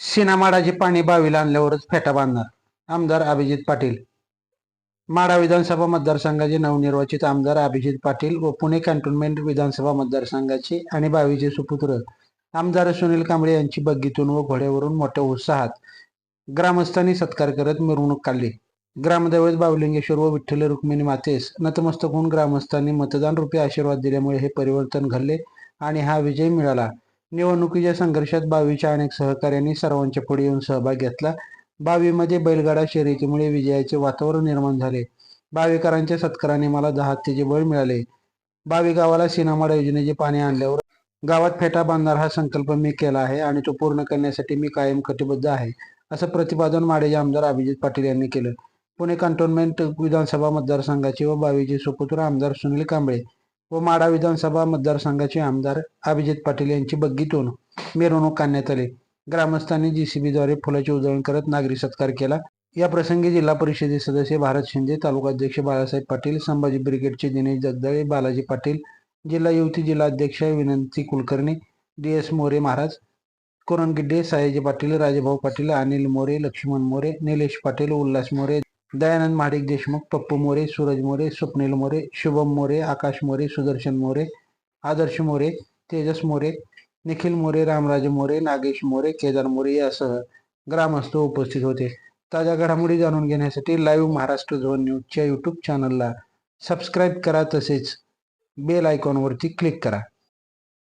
सिनामाडाची पाणी बावीला आणल्यावरच फेटा बांधणार. आमदार अभिजित पाटील. माडा विधानसभा मतदारसंघाचे नवनिर्वाचित आमदार अभिजित पाटील व पुणे कॅन्टोन्मेंट विधानसभा मतदारसंघाचे आणि बावीचे सुपुत्र आमदार सुनील कांबळे यांची बग्गीतून व घोड्यावरून मोठ्या उत्साहात ग्रामस्थांनी सत्कार करत मिरवणूक काढली. ग्रामदैवत बावलिंगेश्वर व विठ्ठल रुक्मिणी मातेस नतमस्तक होऊन ग्रामस्थांनी मतदान रूपी आशीर्वाद दिल्यामुळे हे परिवर्तन घडले आणि हा विजय मिळाला. निवडणुकीच्या संघर्षात बावीच्या अनेक सहकाऱ्यांनी सर्वांच्या पुढे येऊन सहभाग घेतला. बावीमध्ये बैलगाडा शर्यतीमुळे विजयाचे वातावरण निर्माण झाले. बावीकरांच्या सत्काराने मला दहात्तेचे बळ मिळाले. बावी गावाला सिनामाडा योजनेचे पाणी आणल्यावर गावात फेटा बांधणार हा संकल्प मी केला आहे आणि तो पूर्ण करण्यासाठी मी कायम कटिबद्ध आहे असं प्रतिपादन माडेचे आमदार अभिजित पाटील यांनी केलं. पुणे कंटोन्मेंट विधानसभा मतदारसंघाचे व बावीचे सुपुत्र आमदार सुनील कांबळे व माडा विधानसभा मतदारसंघाचे आमदार अभिजित पाटील यांची बग्गीतून मिरवणूक काढण्यात आली. ग्रामस्थांनी जीसीबीद्वारे फुलाची उजळण करत नागरी सत्कार केला. या प्रसंगी जिल्हा परिषदेचे सदस्य भारत शिंदे तालुकाध्यक्ष बाळासाहेब पाटील संभाजी ब्रिगेडचे दिनेश जगदळे बालाजी पाटील जिल्हा युवती जिल्हा अध्यक्ष विनंती कुलकर्णी डी एस मोरे महाराज कोरणगिड्डे सायाजी पाटील राजेभाऊ पाटील अनिल मोरे लक्ष्मण मोरे निलेश पाटील उल्हास मोरे दयानंद महाडिक देशमुख पप्पू मोरे सूरज मोरे स्वप्नील मोरे शुभम मोरे आकाश मोरे सुदर्शन मोरे आदर्श मोरे तेजस मोरे निखिल मोरे रामराजे मोरे नागेश मोरे केदार मोरे यासह ग्रामस्थ उपस्थित होते. ताज्या घडामोडी जाणून घेण्यासाठी लाईव्ह महाराष्ट्र झोन न्यूजच्या यूट्यूब चॅनलला सबस्क्राईब करा तसेच बेल आयकॉनवरती क्लिक करा.